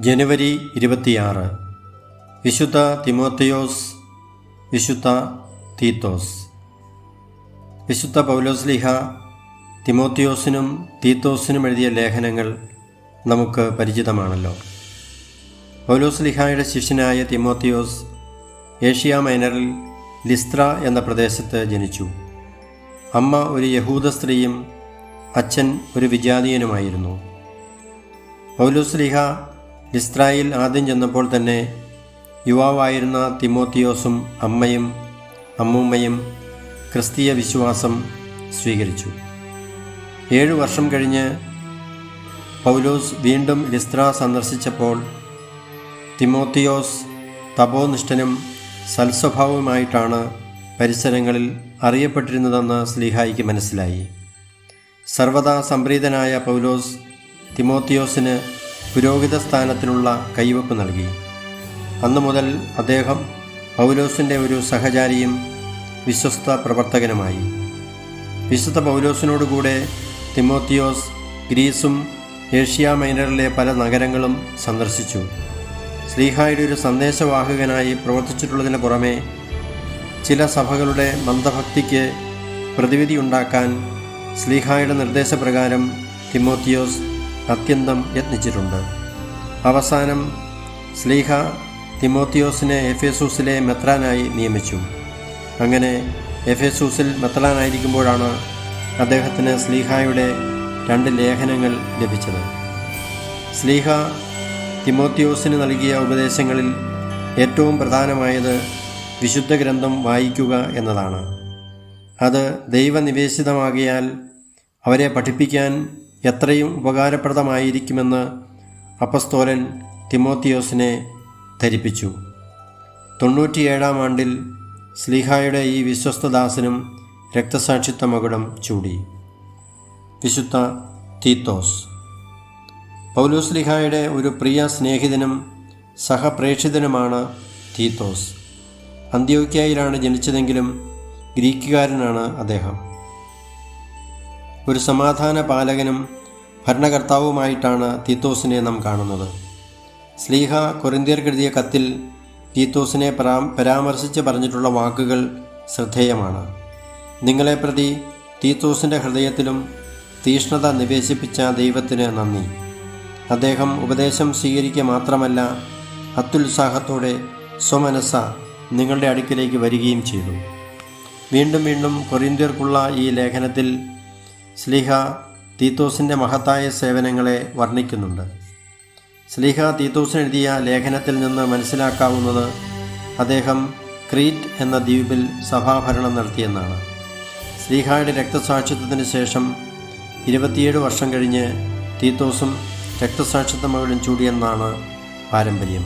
ജനുവരി ഇരുപത്തിയാറ്. വിശുദ്ധ തിമോത്തിയോസ് വിശുദ്ധ തീത്തോസ്. വിശുദ്ധ പൗലോസ്ലിഹ തിമോത്തിയോസിനും തീത്തോസിനും എഴുതിയ ലേഖനങ്ങൾ നമുക്ക് പരിചിതമാണല്ലോ. പൗലോസ്ലിഹായുടെ ശിഷ്യനായ തിമോത്തിയോസ് ഏഷ്യ മൈനറിൽ ലിസ്ത്ര എന്ന പ്രദേശത്ത് ജനിച്ചു. അമ്മ ഒരു യഹൂദ സ്ത്രീയും അച്ഛൻ ഒരു വിജാതീയനുമായിരുന്നു. പൗലോസ്ലിഹ ലിസ്ത്രായിൽ ആദ്യം ചെന്നപ്പോൾ തന്നെ യുവാവായിരുന്ന തിമോത്തിയോസും അമ്മയും അമ്മൂമ്മയും ക്രിസ്തീയ വിശ്വാസം സ്വീകരിച്ചു. ഏഴു വർഷം കഴിഞ്ഞ് പൗലോസ് വീണ്ടും ലിസ്ത്ര സന്ദർശിച്ചപ്പോൾ തിമോത്തിയോസ് തപോനിഷ്ഠനും സൽസ്വഭാവവുമായിട്ടാണ് പരിസരങ്ങളിൽ അറിയപ്പെട്ടിരുന്നതെന്ന് സ്ലീഹായിക്ക് മനസ്സിലായി. സർവദാ സംപ്രീതനായ പൗലോസ് തിമോത്തിയോസിന് പുരോഹിത സ്ഥാനത്തിനുള്ള കൈവപ്പ് നൽകി. അന്നു മുതൽ അദ്ദേഹം പൗലോസിന്റെ ഒരു സഹചാരിയും വിശ്വസ്ത പ്രവർത്തകനുമായി. വിശുദ്ധ പൗലോസിനോടുകൂടെ തിമോത്തിയോസ് ഗ്രീസും ഏഷ്യ മൈനറിലെ പല നഗരങ്ങളും സന്ദർശിച്ചു. ശ്രീഹായുടെ ഒരു സന്ദേശവാഹകനായി പ്രവർത്തിച്ചിട്ടുള്ളതിന് പുറമെ ചില സഭകളുടെ മന്ദഭക്തിക്ക് പ്രതിവിധി ഉണ്ടാക്കാൻ സ്ലീഹായുടെ നിർദ്ദേശപ്രകാരം തിമോത്തിയോസ് അത്യന്തം യത്നിച്ചിട്ടുണ്ട്. അവസാനം സ്ലീഹ തിമോത്തിയോസിനെ എഫേസൂസിലെ മെത്രാനായി നിയമിച്ചു. അങ്ങനെ എഫേസൂസിൽ മെത്രാനായിരിക്കുമ്പോഴാണ് അദ്ദേഹത്തിന് സ്ലീഹായുടെ രണ്ട് ലേഖനങ്ങൾ ലഭിച്ചത്. സ്ലീഹ തിമോത്തിയോസിന് നൽകിയ ഉപദേശങ്ങളിൽ ഏറ്റവും പ്രധാനമായത് വിശുദ്ധ ഗ്രന്ഥം വായിക്കുക എന്നതാണ്. അത് ദൈവനിവേശിതമാകിയാൽ അവരെ പഠിപ്പിക്കാൻ എത്രയും ഉപകാരപ്രദമായിരിക്കുമെന്ന് അപ്പസ്തോലൻ തിമോത്തിയോസിനെ ധരിപ്പിച്ചു. തൊണ്ണൂറ്റിയേഴാം ആണ്ടിൽ സ്ലീഹായുടെ ഈ വിശ്വസ്തദാസനും രക്തസാക്ഷിത്വ മകുടം ചൂടി. വിശുദ്ധ തീത്തോസ്. പൗലോസ്ലിഹായുടെ ഒരു പ്രിയ സ്നേഹിതനും സഹപ്രേക്ഷിതനുമാണ് തീത്തോസ്. അന്ത്യോക്യയിലാണ് ജനിച്ചതെങ്കിലും ഗ്രീക്കുകാരനാണ് അദ്ദേഹം. ഒരു സമാധാന പാലകനും ഭരണകർത്താവുമായിട്ടാണ് തീത്തോസിനെ നാം കാണുന്നത്. സ്ലീഹ കൊരിന്തിയർക്കെഴുതിയ കത്തിൽ തീത്തോസിനെ പരാ പരാമർശിച്ച് പറഞ്ഞിട്ടുള്ള വാക്കുകൾ ശ്രദ്ധേയമാണ്. നിങ്ങളെ പ്രതി തീത്തോസിന്റെ ഹൃദയത്തിലും തീഷ്ണത നിവേശിപ്പിച്ച ദൈവത്തിന് നന്ദി. അദ്ദേഹം ഉപദേശം സ്വീകരിക്കുക മാത്രമല്ല അത്യുത്സാഹത്തോടെ സ്വമനസ്സ നിങ്ങളുടെ അടുക്കിലേക്ക് വരികയും ചെയ്തു. വീണ്ടും വീണ്ടും കൊറിന്തിയർക്കുള്ള ഈ ലേഖനത്തിൽ സ്ലിഹ തീത്തോസിന്റെ മഹത്തായ സേവനങ്ങളെ വർണിക്കുന്നുണ്ട്. സ്ലീഹ തീത്തോസിന് എഴുതിയ ലേഖനത്തിൽ നിന്ന് മനസ്സിലാക്കാവുന്നത് അദ്ദേഹം ക്രീറ്റ് എന്ന ദ്വീപിൽ സഭാഭരണം നടത്തിയെന്നാണ്. സ്ലീഹായുടെ രക്തസാക്ഷിത്വത്തിന് ശേഷം ഇരുപത്തിയേഴ് വർഷം കഴിഞ്ഞ് തീത്തോസും രക്തസാക്ഷിത്വമകളും ചൂടിയെന്നാണ് പാരമ്പര്യം.